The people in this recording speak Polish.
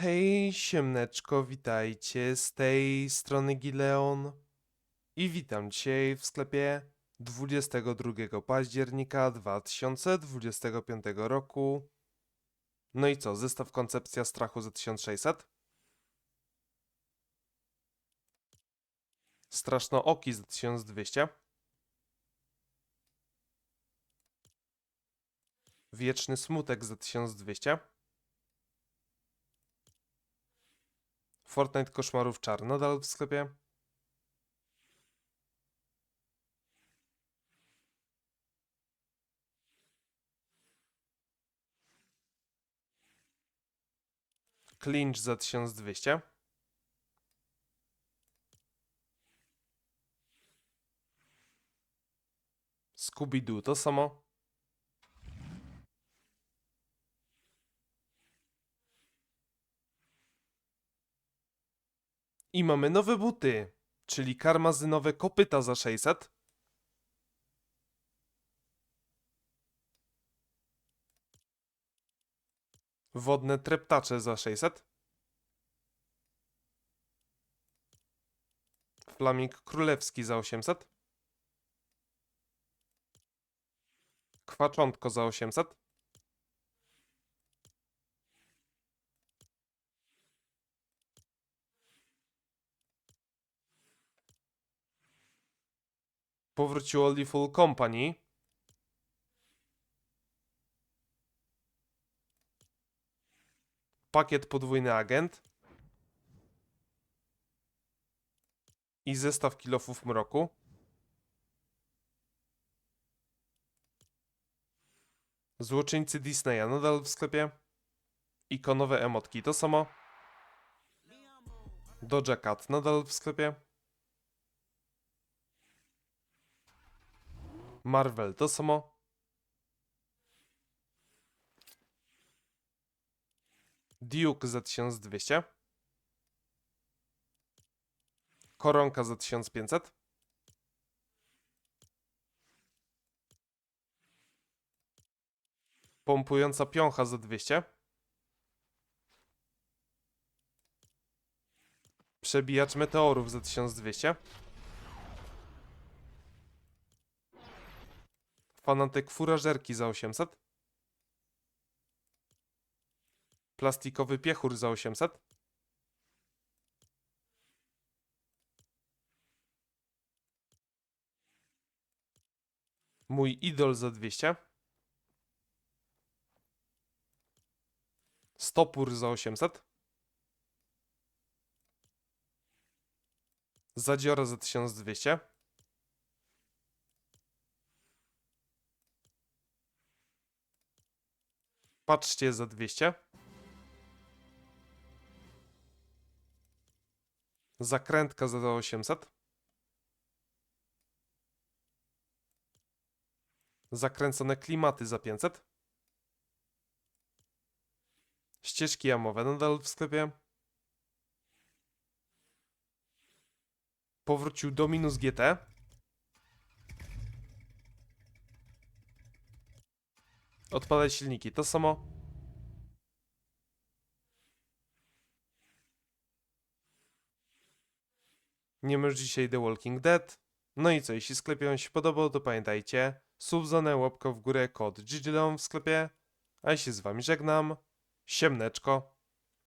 Hej, siemneczko, witajcie z tej strony Gileon i witam dzisiaj w sklepie 22 października 2025 roku. No i co, zestaw koncepcja strachu za 1600? Straszno oki za 1200. Wieczny smutek za 1200. Fortnite Koszmarów Czar nadal w sklepie. Clinch za 1200. Scooby-Doo to samo. I mamy nowe buty, czyli karmazynowe kopyta za 600. Wodne treptacze za 600. Flaming królewski za 800. Kwaczątko za 800. Powróciło Lethal Company. Pakiet podwójny agent. I zestaw kilofów mroku. Złoczyńcy Disneya nadal w sklepie. Ikonowe emotki to samo. Doja Cat nadal w sklepie. Marvel to samo. Duke za 1200. Koronka za 1500. Pompująca piącha za 200. Przebijacz meteorów za 1200. Fanatyk furażerki za 800. Plastikowy piechur za 800. Mój idol za 200. Stopór za 800. Zadziora za 1200. Patrzcie za 200. Zakrętka za 800. Zakręcone klimaty za 500. Ścieżki jamowe nadal w sklepie. Powrócił Dominus GT. Odpalaj silniki, to samo. Nie masz dzisiaj The Walking Dead. No i co, jeśli sklepie wam się podobał, to pamiętajcie, subzonę, łapkę w górę, kod GGLON w sklepie. A ja się z wami żegnam. Siemneczko.